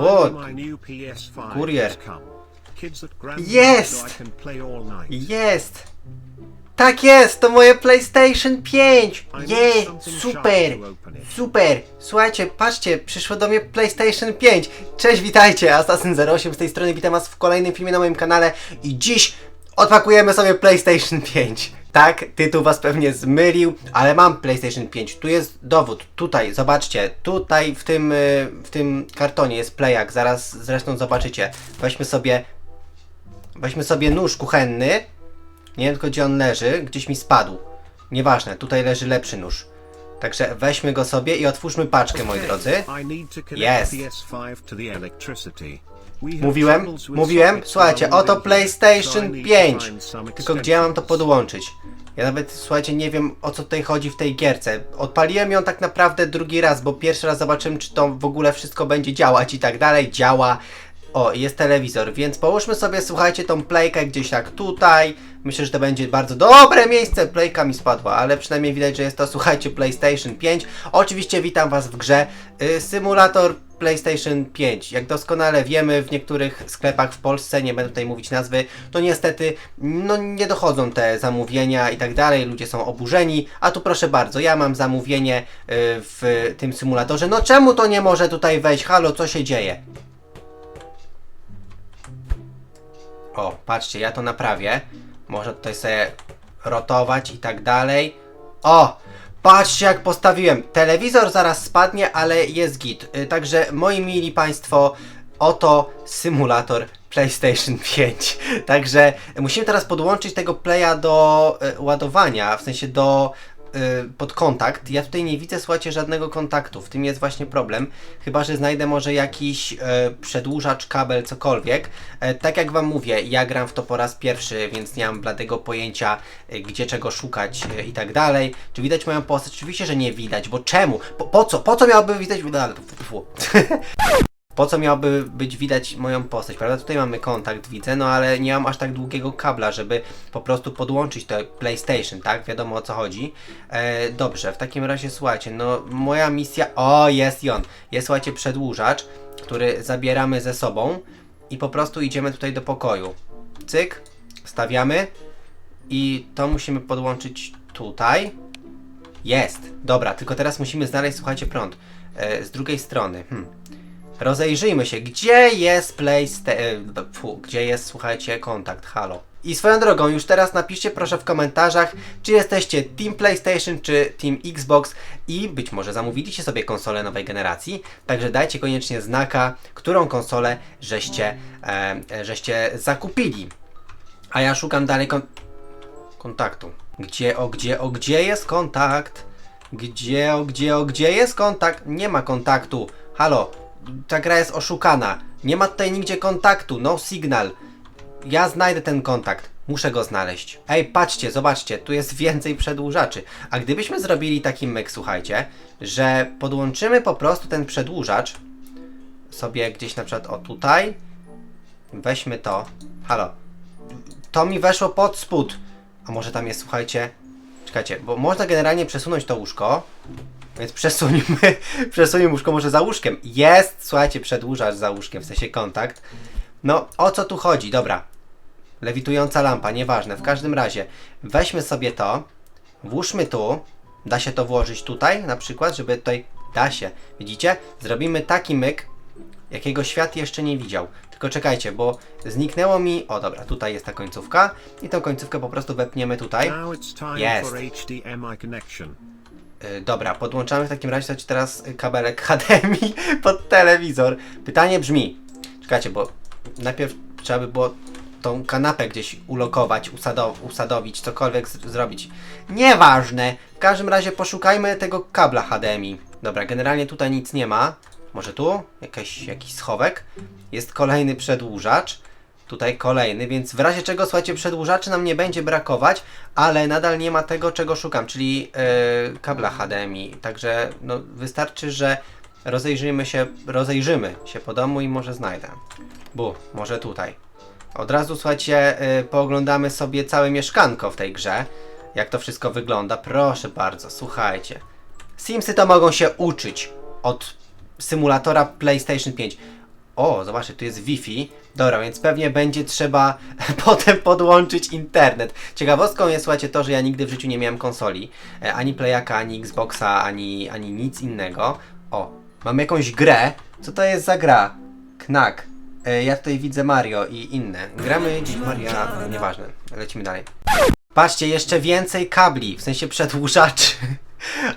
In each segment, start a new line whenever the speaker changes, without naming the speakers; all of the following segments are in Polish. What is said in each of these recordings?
My new PS5
kurier.
has come. Kids at grandma's
Jest!
so I can play all night.
Jest! Tak jest! To moje PlayStation 5!
I need
Jest!
something
Super!
sharp to open it.
Super! Słuchajcie, patrzcie, przyszło do mnie PlayStation 5. Cześć, witajcie! Assassin08 z tej strony, witam was w kolejnym filmie na moim kanale i dziś odpakujemy sobie PlayStation 5. Tak, tytuł was pewnie zmylił, ale mam PlayStation 5. Tu jest dowód, tutaj, zobaczcie, tutaj w tym, y, w tym kartonie jest playak, zaraz zresztą zobaczycie. Weźmy sobie, weźmy sobie nóż kuchenny, nie wiem tylko gdzie on leży, gdzieś mi spadł. Nieważne, tutaj leży lepszy nóż. Także weźmy go sobie i otwórzmy paczkę, moi drodzy.
I need to connect
Yes.
PS5 to the electricity. We have
Mówiłem, mówiłem, słuchajcie, oto PlayStation
I need to
5.
find some
Tylko gdzie ja mam to podłączyć? Ja nawet, słuchajcie, nie wiem o co tutaj chodzi w tej gierce. Odpaliłem ją tak naprawdę drugi raz, bo pierwszy raz zobaczyłem, czy to w ogóle wszystko będzie działać i tak dalej. Działa. O, jest telewizor, więc połóżmy sobie, słuchajcie, tą playkę gdzieś tak tutaj. Myślę, że to będzie bardzo dobre miejsce. Playka mi spadła, ale przynajmniej widać, że jest to, słuchajcie, PlayStation 5. Oczywiście witam Was w grze y, symulator PlayStation 5. Jak doskonale wiemy, w niektórych sklepach w Polsce, nie będę tutaj mówić nazwy, to niestety no, nie dochodzą te zamówienia i tak dalej, ludzie są oburzeni, a tu proszę bardzo, ja mam zamówienie y, w tym symulatorze. No czemu to nie może tutaj wejść? Halo, co się dzieje? O, patrzcie, ja to naprawię. Można tutaj sobie rotować i tak dalej. O! Patrzcie jak postawiłem. Telewizor zaraz spadnie, ale jest git. Y, Także moi mili Państwo, oto symulator PlayStation 5. Także musimy teraz podłączyć tego playa do y, ładowania, w sensie do pod kontakt. Ja tutaj nie widzę, słuchajcie, żadnego kontaktu. W tym jest właśnie problem. Chyba, że znajdę może jakiś y, przedłużacz, kabel, cokolwiek. E, tak jak Wam mówię, ja gram w to po raz pierwszy, więc nie mam bladego pojęcia, y, gdzie czego szukać y, i tak dalej. Czy widać moją postać? Oczywiście, że nie widać, bo czemu? Po, po co? Po co miałoby widać... Fu. Po co miałoby być widać moją postać, prawda? Tutaj mamy kontakt, widzę, no ale nie mam aż tak długiego kabla, żeby po prostu podłączyć to PlayStation, tak? Wiadomo o co chodzi. E, dobrze, w takim razie słuchajcie, no moja misja... O, jest i on. Jest, słuchajcie, przedłużacz, który zabieramy ze sobą i po prostu idziemy tutaj do pokoju. Cyk, stawiamy i to musimy podłączyć tutaj. Jest, dobra, tylko teraz musimy znaleźć, słuchajcie, prąd. E, z drugiej strony, hmm. Rozejrzyjmy się, gdzie jest PlayStation. Gdzie jest, słuchajcie, kontakt, halo. I swoją drogą, już teraz napiszcie proszę w komentarzach, czy jesteście Team PlayStation, czy Team Xbox i być może zamówiliście sobie konsolę nowej generacji. Także dajcie koniecznie znaka, którą konsolę żeście, e, e, żeście zakupili. A ja szukam dalej kon kontaktu. Gdzie, o gdzie, o gdzie jest kontakt? Gdzie, o gdzie, o gdzie jest kontakt? Nie ma kontaktu. Halo, ta gra jest oszukana. Nie ma tutaj nigdzie kontaktu, no signal. Ja znajdę ten kontakt. Muszę go znaleźć. Ej, patrzcie, zobaczcie, tu jest więcej przedłużaczy. A gdybyśmy zrobili taki myk, słuchajcie, że podłączymy po prostu ten przedłużacz sobie gdzieś na przykład o tutaj. Weźmy to. Halo. To mi weszło pod spód. A może tam jest, słuchajcie. Czekajcie, bo można generalnie przesunąć to łóżko. Więc przesuńmy, przesuńmy łóżko może za łóżkiem. Jest, słuchajcie, przedłużacz za łóżkiem, w sensie kontakt. No, o co tu chodzi? Dobra. Lewitująca lampa, nieważne. W każdym razie, weźmy sobie to, włóżmy tu. Da się to włożyć tutaj, na przykład, żeby tutaj... Da się. Widzicie? Zrobimy taki myk, jakiego świat jeszcze nie widział. Tylko czekajcie, bo zniknęło mi... O, dobra, tutaj jest ta końcówka. I tą końcówkę po prostu wepniemy tutaj. Jest. Y, Dobra, podłączamy w takim razie teraz kabelek HDMI pod telewizor. Pytanie brzmi, czekajcie, bo najpierw trzeba by było tą kanapę gdzieś ulokować, usado usadowić, cokolwiek zrobić. Nieważne, w każdym razie poszukajmy tego kabla HDMI. Dobra, generalnie tutaj nic nie ma. Może tu? Jakiś schowek. Jest kolejny przedłużacz. Tutaj kolejny, więc w razie czego, słuchajcie, przedłużaczy nam nie będzie brakować, ale nadal nie ma tego, czego szukam, czyli yy, kabla HDMI. Także no, wystarczy, że rozejrzymy się, rozejrzymy się po domu i może znajdę. Bu, może tutaj. Od razu, słuchajcie, yy, pooglądamy sobie całe mieszkanko w tej grze. Jak to wszystko wygląda. Proszę bardzo, słuchajcie. Simsy to mogą się uczyć od symulatora PlayStation 5. O, zobaczcie, tu jest Wi-Fi. Dobra, więc pewnie będzie trzeba potem podłączyć internet. Ciekawostką jest, słuchajcie, to, że ja nigdy w życiu nie miałem konsoli. E, ani Playaka, ani Xboxa, ani, ani nic innego. O, mam jakąś grę. Co to jest za gra? Knack. E, ja tutaj widzę Mario i inne. Gramy dziś Maria, nieważne. Lecimy dalej. Patrzcie, jeszcze więcej kabli, w sensie przedłużaczy.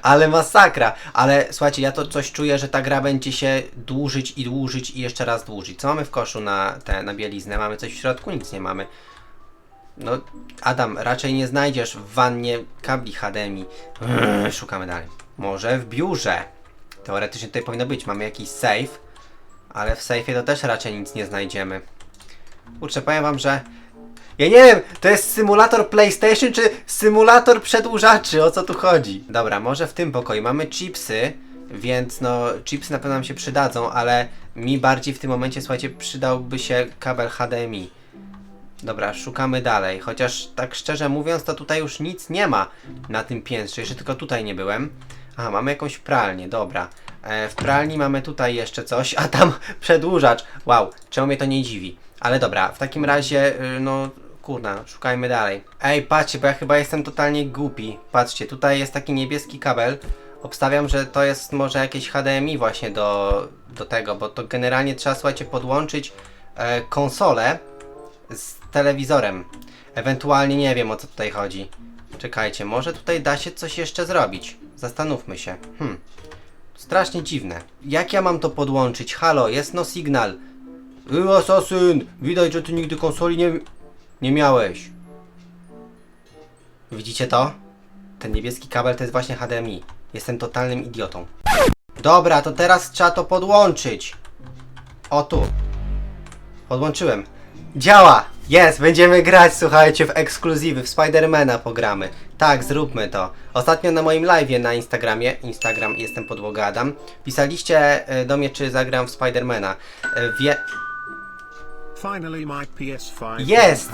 Ale masakra. Ale słuchajcie, ja to coś czuję, że ta gra będzie się dłużyć i dłużyć i jeszcze raz dłużyć. Co mamy w koszu na, te, na bieliznę? Mamy coś w środku? Nic nie mamy. No, Adam, raczej nie znajdziesz w wannie kabli HDMI. Eee, Szukamy dalej. Może w biurze. Teoretycznie tutaj powinno być. Mamy jakiś safe, ale w safeie to też raczej nic nie znajdziemy. Kurczę, powiem wam, że ja nie wiem, to jest symulator PlayStation czy symulator przedłużaczy, o co tu chodzi? Dobra, może w tym pokoju mamy chipsy, więc no chipsy na pewno nam się przydadzą, ale mi bardziej w tym momencie, słuchajcie, przydałby się kabel HDMI. Dobra, szukamy dalej, chociaż tak szczerze mówiąc, to tutaj już nic nie ma na tym piętrze, jeszcze tylko tutaj nie byłem. Aha, mamy jakąś pralnię, dobra. E, w pralni mamy tutaj jeszcze coś, a tam przedłużacz. Wow, czemu mnie to nie dziwi? Ale dobra, w takim razie, y, no kurna, szukajmy dalej. Ej, patrzcie, bo ja chyba jestem totalnie głupi. Patrzcie, tutaj jest taki niebieski kabel. Obstawiam, że to jest może jakieś HDMI właśnie do, do tego, bo to generalnie trzeba, słuchajcie, podłączyć e, konsolę z telewizorem. Ewentualnie nie wiem o co tutaj chodzi. Czekajcie, może tutaj da się coś jeszcze zrobić. Zastanówmy się. Hmm. Strasznie dziwne. Jak ja mam to podłączyć? Halo, jest no signal. Yy, asasyn! Widać, że ty nigdy konsoli nie, nie miałeś. Widzicie to? Ten niebieski kabel to jest właśnie HDMI. Jestem totalnym idiotą. Dobra, to teraz trzeba to podłączyć. O tu. Podłączyłem. Działa! Jest! Będziemy grać, słuchajcie, w ekskluzywy, w Spidermana pogramy. Tak, zróbmy to. Ostatnio na moim live'ie na Instagramie, Instagram jestem podłoga Adam, pisaliście e, do mnie, czy zagram w Spidermana. E, Wie...
Finally, my PS5
Jest!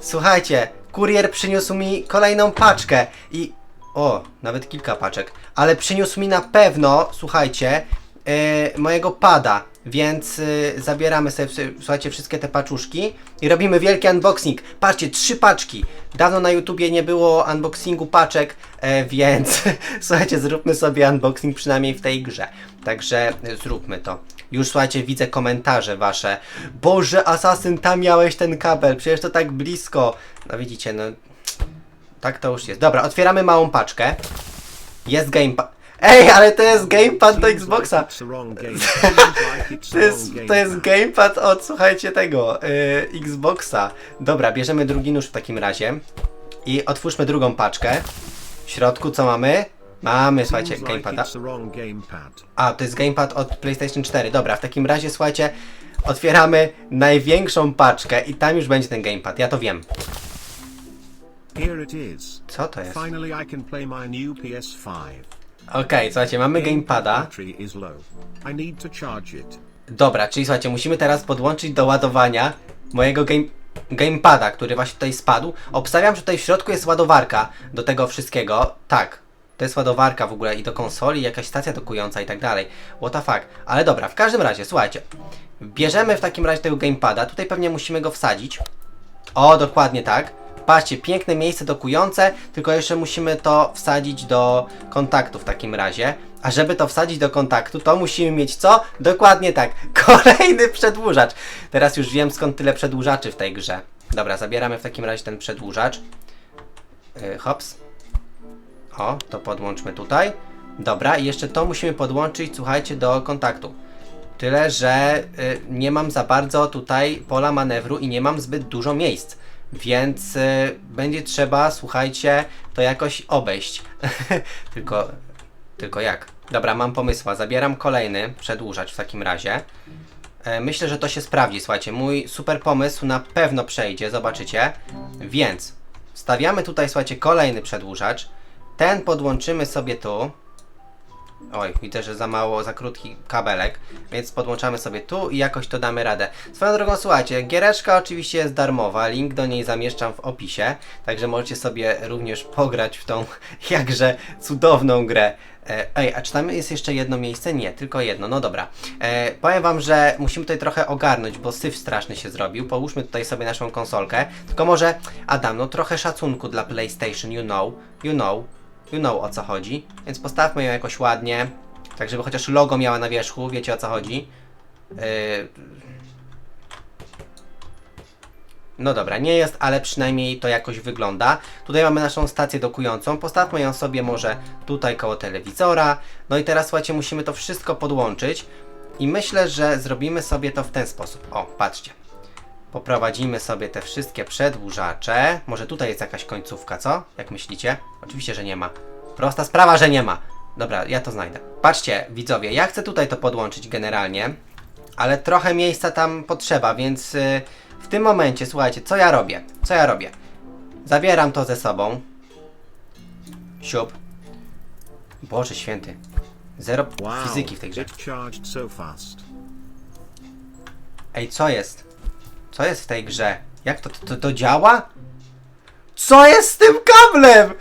Słuchajcie, kurier przyniósł mi kolejną paczkę i... O, nawet kilka paczek. Ale przyniósł mi na pewno, słuchajcie, yy, mojego pada. Więc yy, zabieramy sobie, słuchajcie, wszystkie te paczuszki i robimy wielki unboxing. Patrzcie, trzy paczki. Dawno na YouTubie nie było unboxingu paczek, e, więc słuchajcie, zróbmy sobie unboxing przynajmniej w tej grze. Także y, zróbmy to. Już słuchajcie, widzę komentarze wasze. Boże, asasyn, tam miałeś ten kabel, przecież to tak blisko. No widzicie, no. Tak to już jest. Dobra, otwieramy małą paczkę. Jest gamepad. Ej, ale to jest gamepad do Xboxa. To jest, to jest
game.
gamepad od, słuchajcie, tego, yy, Xboxa. Dobra, bierzemy drugi nóż w takim razie. I otwórzmy drugą paczkę. W środku co mamy? Mamy, słuchajcie, gamepada. A, to jest gamepad od PlayStation 4. Dobra, w takim razie, słuchajcie, otwieramy największą paczkę i tam już będzie ten gamepad. Ja to wiem. Co to jest?
Finally, I can play my new PS5.
Okej, słuchajcie, mamy gamepada. Dobra, czyli słuchajcie, musimy teraz podłączyć do ładowania mojego game, gamepada, który właśnie tutaj spadł. Obstawiam, że tutaj w środku jest ładowarka do tego wszystkiego. Tak, to jest ładowarka w ogóle i do konsoli, jakaś stacja dokująca i tak dalej. What the fuck. Ale dobra, w każdym razie, słuchajcie. Bierzemy w takim razie tego gamepada. Tutaj pewnie musimy go wsadzić. O, dokładnie tak. Patrzcie, piękne miejsce dokujące, tylko jeszcze musimy to wsadzić do kontaktu w takim razie. A żeby to wsadzić do kontaktu, to musimy mieć co? Dokładnie tak. Kolejny przedłużacz. Teraz już wiem skąd tyle przedłużaczy w tej grze. Dobra, zabieramy w takim razie ten przedłużacz. Yy, hops. O, to podłączmy tutaj. Dobra, i jeszcze to musimy podłączyć, słuchajcie, do kontaktu. Tyle, że y, nie mam za bardzo tutaj pola manewru i nie mam zbyt dużo miejsc. Więc y, będzie trzeba, słuchajcie, to jakoś obejść. tylko, tylko jak? Dobra, mam pomysła. Zabieram kolejny przedłużacz w takim razie. E, Myślę, że to się sprawdzi, słuchajcie. Mój super pomysł na pewno przejdzie, zobaczycie. Więc stawiamy tutaj, słuchajcie, kolejny przedłużacz. Ten podłączymy sobie tu. Oj, widzę, że za mało, za krótki kabelek, więc podłączamy sobie tu i jakoś to damy radę. Swoją drogą, słuchajcie, giereczka oczywiście jest darmowa, link do niej zamieszczam w opisie, także możecie sobie również pograć w tą jakże cudowną grę. E, Ej, a czy tam jest jeszcze jedno miejsce? Nie, tylko jedno, no dobra. E, powiem wam, że musimy tutaj trochę ogarnąć, bo syf straszny się zrobił. Połóżmy tutaj sobie naszą konsolkę, tylko może, Adam, no trochę szacunku dla PlayStation, you know, you know, you know o co chodzi, więc postawmy ją jakoś ładnie, tak żeby chociaż logo miała na wierzchu, wiecie o co chodzi. Yy... No dobra, nie jest, ale przynajmniej to jakoś wygląda. Tutaj mamy naszą stację dokującą, postawmy ją sobie może tutaj koło telewizora. No i teraz słuchajcie, musimy to wszystko podłączyć i myślę, że zrobimy sobie to w ten sposób. O, patrzcie. Poprowadzimy sobie te wszystkie przedłużacze. Może tutaj jest jakaś końcówka, co? Jak myślicie? Oczywiście, że nie ma. Prosta sprawa, że nie ma. Dobra, ja to znajdę. Patrzcie, widzowie, ja chcę tutaj to podłączyć generalnie, ale trochę miejsca tam potrzeba, więc y, w tym momencie, słuchajcie, co ja robię? Co ja robię? Zabieram to ze sobą. Siup. Boże święty. Zero
Wow,
fizyki w tej grze. Ej, co jest? Co jest w tej grze? Jak to, to, to działa? Co jest z tym kablem?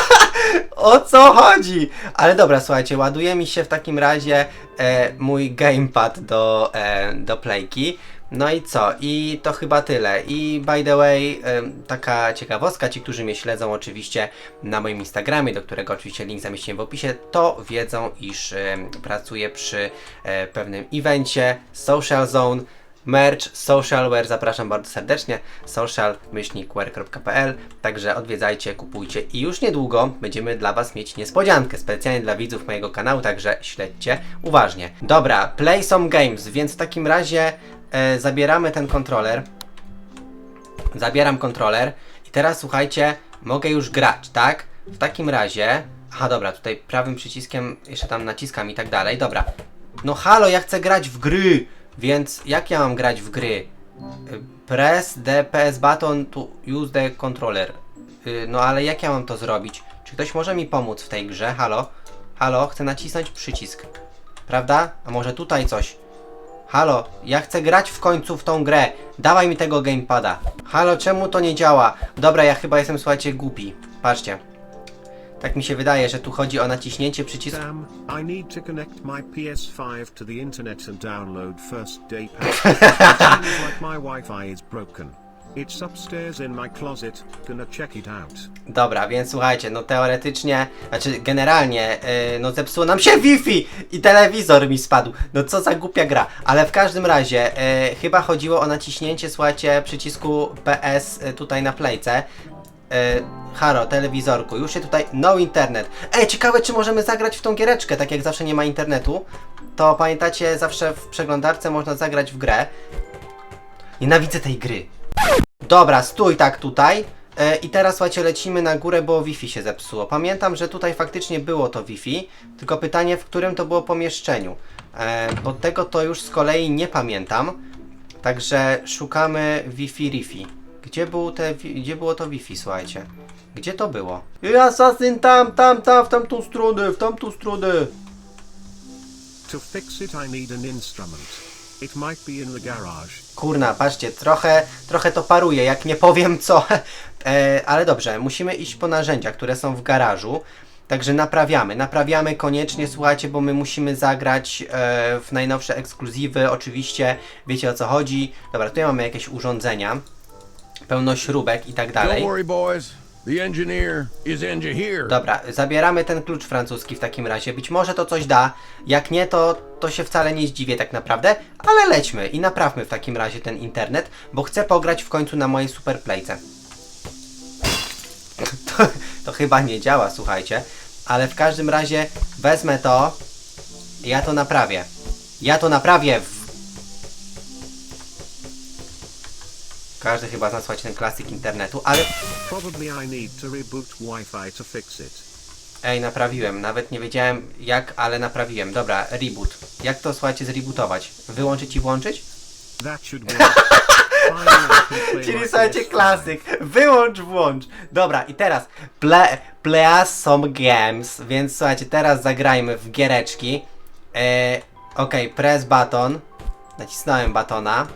o co chodzi? Ale dobra, słuchajcie, ładuje mi się w takim razie e, mój gamepad do, e, do playki. No i co? I to chyba tyle. I by the way, e, taka ciekawostka, ci, którzy mnie śledzą oczywiście na moim Instagramie, do którego oczywiście link zamieściłem w opisie, to wiedzą, iż e, pracuję przy e, pewnym evencie Social Zone merch, socialware, zapraszam bardzo serdecznie, social-wear.pl, także odwiedzajcie, kupujcie i już niedługo będziemy dla Was mieć niespodziankę specjalnie dla widzów mojego kanału, także śledźcie uważnie. Dobra, play some games, więc w takim razie e, zabieramy ten kontroler, zabieram kontroler i teraz słuchajcie, mogę już grać, tak? W takim razie, aha dobra, tutaj prawym przyciskiem jeszcze tam naciskam i tak dalej, dobra. No halo, ja chcę grać w gry, więc jak ja mam grać w gry? Press the PS button to use the controller. Y, No ale jak ja mam to zrobić? Czy ktoś może mi pomóc w tej grze? Halo? Halo, chcę nacisnąć przycisk. Prawda? A może tutaj coś? Halo, ja chcę grać w końcu w tą grę. Dawaj mi tego gamepada. Halo, czemu to nie działa? Dobra, ja chyba jestem, słuchajcie, głupi. Patrzcie. Tak mi się wydaje, że tu chodzi o naciśnięcie przycisku.
I need to connect my PS5 to the internet and download first day seems like my Wi-Fi is broken. It's upstairs in my closet. Gonna check it out.
Dobra, więc słuchajcie, no teoretycznie, znaczy generalnie, yy, no zepsuło nam się Wi-Fi i telewizor mi spadł. No co za głupia gra. Ale w każdym razie, yy, chyba chodziło o naciśnięcie, słuchajcie, przycisku PS yy, tutaj na playce. Yy, haro, telewizorku, już się tutaj, no internet. Ej, ciekawe czy możemy zagrać w tą giereczkę, tak jak zawsze nie ma internetu. To pamiętacie, zawsze w przeglądarce można zagrać w grę. Nienawidzę tej gry. Dobra, stój tak tutaj. E, I teraz słuchajcie, lecimy na górę, bo Wi-Fi się zepsuło. Pamiętam, że tutaj faktycznie było to Wi-Fi, tylko pytanie, w którym to było pomieszczeniu. E, bo tego to już z kolei nie pamiętam. Także szukamy Wi-Fi Rifi. Gdzie, był te, gdzie było to Wi-Fi, słuchajcie? Gdzie to było? Asasyn tam, tam, tam, w tamtą stronę, w tamtą stronę.
To fix it, I need an instrument. It might be in the garage.
Kurna, patrzcie, trochę, trochę to paruje, jak nie powiem co. E, ale dobrze, musimy iść po narzędzia, które są w garażu. Także naprawiamy, naprawiamy koniecznie, słuchajcie, bo my musimy zagrać e, w najnowsze ekskluzywy, oczywiście, wiecie o co chodzi. Dobra, tutaj mamy jakieś urządzenia, pełno śrubek i tak dalej. Dobra, zabieramy ten klucz francuski w takim razie. Być może to coś da. Jak nie, to, to się wcale nie zdziwię tak naprawdę. Ale lećmy i naprawmy w takim razie ten internet, bo chcę pograć w końcu na mojej superplayce. To, to chyba nie działa, słuchajcie. Ale w każdym razie wezmę to. i Ja to naprawię. Ja to naprawię. W... Każdy chyba zna słuchajcie ten klasyk internetu, ale
Probably I need to reboot Wi-Fi to fix it.
Ej, naprawiłem. Nawet nie wiedziałem jak, ale naprawiłem. Dobra, reboot. Jak to słuchajcie zrebootować? Wyłączyć i włączyć? Czyli słuchajcie,
PS5.
klasyk. Wyłącz, włącz. Dobra, i teraz play, play some games, więc słuchajcie, teraz zagrajmy w giereczki. E, Okej, press button. Nacisnąłem batona.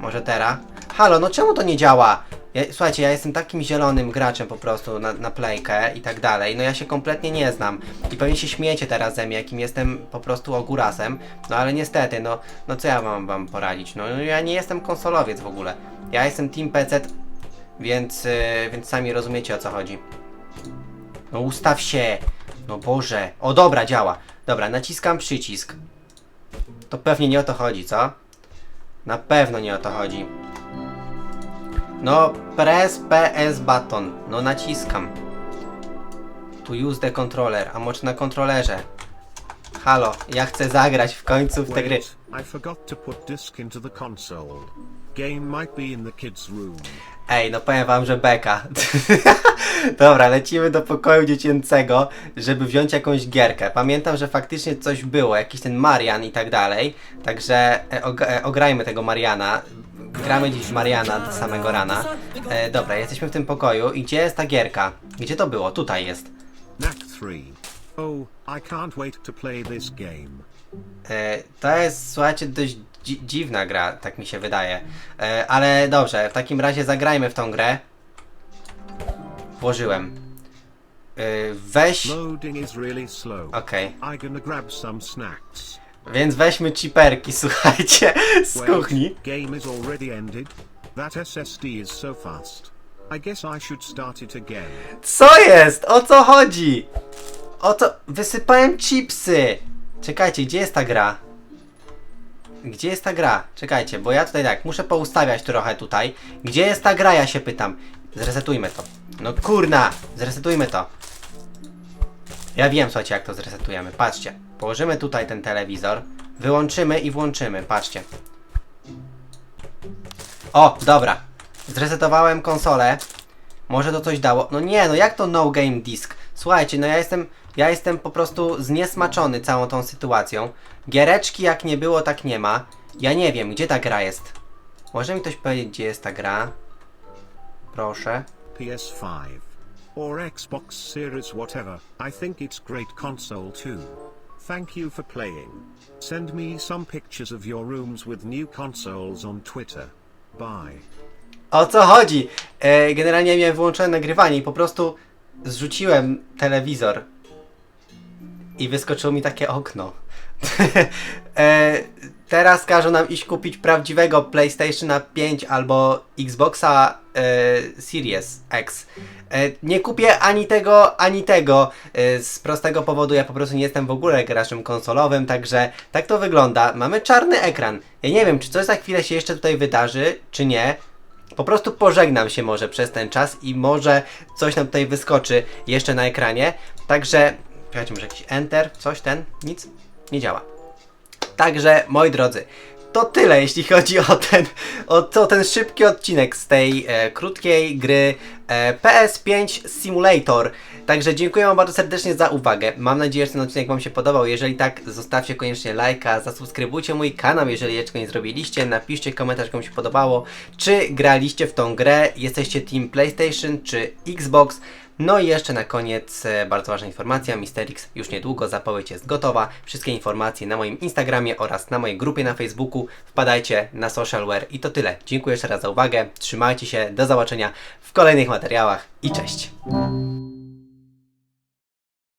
Może teraz. Halo, no czemu to nie działa? Ja, słuchajcie, ja jestem takim zielonym graczem po prostu na, na playkę i tak dalej. No ja się kompletnie nie znam. I pewnie się śmiecie teraz ze mnie, jakim jestem po prostu ogórasem. No ale niestety, no, no co ja mam wam poradzić? No, ja nie jestem konsolowiec w ogóle. Ja jestem Team PC, więc, yy, więc sami rozumiecie o co chodzi. No ustaw się! No Boże! O dobra, działa. Dobra, naciskam przycisk. To pewnie nie o to chodzi, co? Na pewno nie o to chodzi. No, press PS button. No naciskam. Tu use the controller, a może na kontrolerze. Halo, ja chcę zagrać w końcu w te gry.
I forgot to put disk into the console. Game might be in the kids' room.
Ej, no powiem wam, że beka. Dobra, lecimy do pokoju dziecięcego, żeby wziąć jakąś gierkę. Pamiętam, że faktycznie coś było, jakiś ten Marian i tak dalej. Także e, og e, ograjmy tego Mariana. Gramy dziś w Mariana do samego rana. E, dobra, jesteśmy w tym pokoju. I gdzie jest ta gierka? Gdzie to było? Tutaj jest.
Knack 3. Oh, I can't wait to play this game.
E, to jest, słuchajcie, dość dzi dziwna gra, tak mi się wydaje. E, ale dobrze, w takim razie zagrajmy w tą grę. Włożyłem. E, weź. Okej.
Snacks.
Więc weźmy ciperki, słuchajcie, z kuchni.
game is already ended. That SSD is so fast. I guess I should start it again.
Co jest? O co chodzi? O co? Wysypałem chipsy! Czekajcie, gdzie jest ta gra? Gdzie jest ta gra? Czekajcie, bo ja tutaj tak, muszę poustawiać trochę tutaj. Gdzie jest ta gra, ja się pytam. Zresetujmy to. No kurna! Zresetujmy to. Ja wiem, słuchajcie, jak to zresetujemy. Patrzcie. Położymy tutaj ten telewizor. Wyłączymy i włączymy. Patrzcie. O, dobra. Zresetowałem konsolę. Może to coś dało. No nie, no jak to no game disk? Słuchajcie, no ja jestem, ja jestem po prostu zniesmaczony całą tą sytuacją. Giereczki jak nie było, tak nie ma. Ja nie wiem, gdzie ta gra jest. Może mi ktoś powiedzieć, gdzie jest ta gra? Proszę.
PS5 or Xbox Series whatever. I think it's great console too. Thank you for playing. Send me some pictures of your rooms with new consoles on Twitter. Bye.
O co chodzi? E, generalnie miałem wyłączone nagrywanie i po prostu zrzuciłem telewizor i wyskoczyło mi takie okno. e, teraz każą nam iść kupić prawdziwego PlayStationa 5 albo Xboxa Series X. E, nie kupię ani tego, ani tego e, z prostego powodu, ja po prostu nie jestem w ogóle graczem konsolowym, także tak to wygląda. Mamy czarny ekran. Ja nie wiem, czy coś za chwilę się jeszcze tutaj wydarzy, czy nie. Po prostu pożegnam się może przez ten czas i może coś nam tutaj wyskoczy jeszcze na ekranie. Także, czekajcie, może jakiś enter, coś ten, nic, nie działa. Także, moi drodzy, to tyle, jeśli chodzi o ten, o, o ten szybki odcinek z tej e, krótkiej gry e, PS5 Simulator. Także dziękuję Wam bardzo serdecznie za uwagę. Mam nadzieję, że ten odcinek Wam się podobał. Jeżeli tak, zostawcie koniecznie lajka, zasubskrybujcie mój kanał, jeżeli jeszcze nie zrobiliście. Napiszcie komentarz, jak Wam się podobało. Czy graliście w tą grę? Jesteście Team PlayStation czy Xbox? No i jeszcze na koniec e, bardzo ważna informacja, Misterix już niedługo, zapowiedź jest gotowa. Wszystkie informacje na moim Instagramie oraz na mojej grupie na Facebooku. Wpadajcie na Socialware i to tyle. Dziękuję jeszcze raz za uwagę, trzymajcie się, do zobaczenia w kolejnych materiałach i cześć!